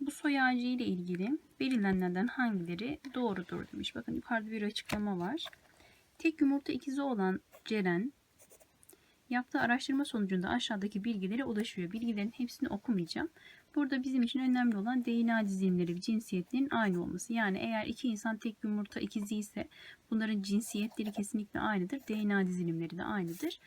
Bu soy ağacı ile ilgili verilenlerden hangileri doğrudur demiş. Bakın yukarıda bir açıklama var. Tek yumurta ikizi olan Ceren yaptığı araştırma sonucunda aşağıdaki bilgilere ulaşıyor. Bilgilerin hepsini okumayacağım. Burada bizim için önemli olan DNA dizilimleri ve cinsiyetlerin aynı olması. Yani eğer iki insan tek yumurta ikizi ise bunların cinsiyetleri kesinlikle aynıdır. DNA dizilimleri de aynıdır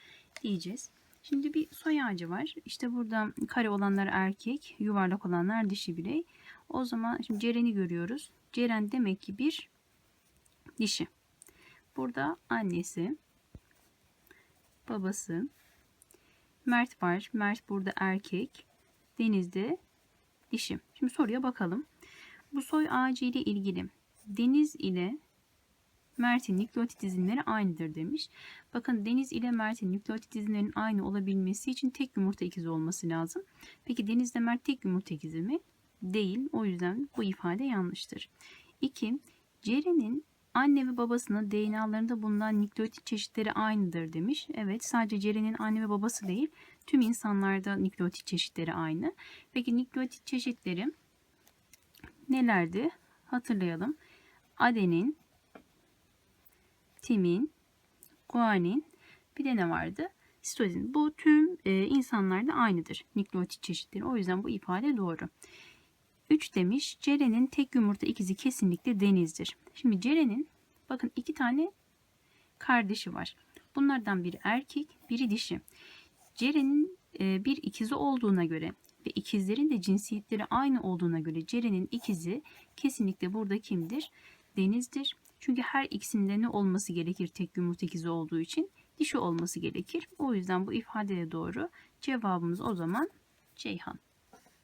diyeceğiz. Şimdi bir soy ağacı var. İşte burada kare olanlar erkek, yuvarlak olanlar dişi birey. O zaman şimdi Ceren'i görüyoruz. Ceren demek ki bir dişi. Burada annesi, babası, Mert var. Mert burada erkek. Deniz'de dişi. Şimdi soruya bakalım. Bu soy ağacı ile ilgili Deniz ile Mert'in nükleotit dizilimleri aynıdır demiş. Bakın Deniz ile Mert'in nükleotit dizilimlerinin aynı olabilmesi için tek yumurta ikizi olması lazım. Peki Deniz ile Mert tek yumurta ikizi mi? Değil. O yüzden bu ifade yanlıştır. 2. Ceren'in anne ve babasının DNA'larında bulunan nükleotit çeşitleri aynıdır demiş. Evet sadece Ceren'in anne ve babası değil tüm insanlarda nükleotit çeşitleri aynı. Peki nükleotit çeşitleri nelerdi? Hatırlayalım. Adenin, timin, guanin bir de ne vardı? Sitozin. Bu tüm e, insanlarda aynıdır nükleotit çeşitleri. O yüzden bu ifade doğru. 3 demiş. Ceren'in tek yumurta ikizi kesinlikle denizdir. Şimdi Ceren'in bakın iki tane kardeşi var. Bunlardan biri erkek, biri dişi. Ceren'in e, bir ikizi olduğuna göre ve ikizlerin de cinsiyetleri aynı olduğuna göre Ceren'in ikizi kesinlikle burada kimdir? Deniz'dir. Çünkü her ikisinde ne olması gerekir tek yumurta ikizi olduğu için? Dişi olması gerekir. O yüzden bu ifade de doğru. Cevabımız o zaman Ceyhan.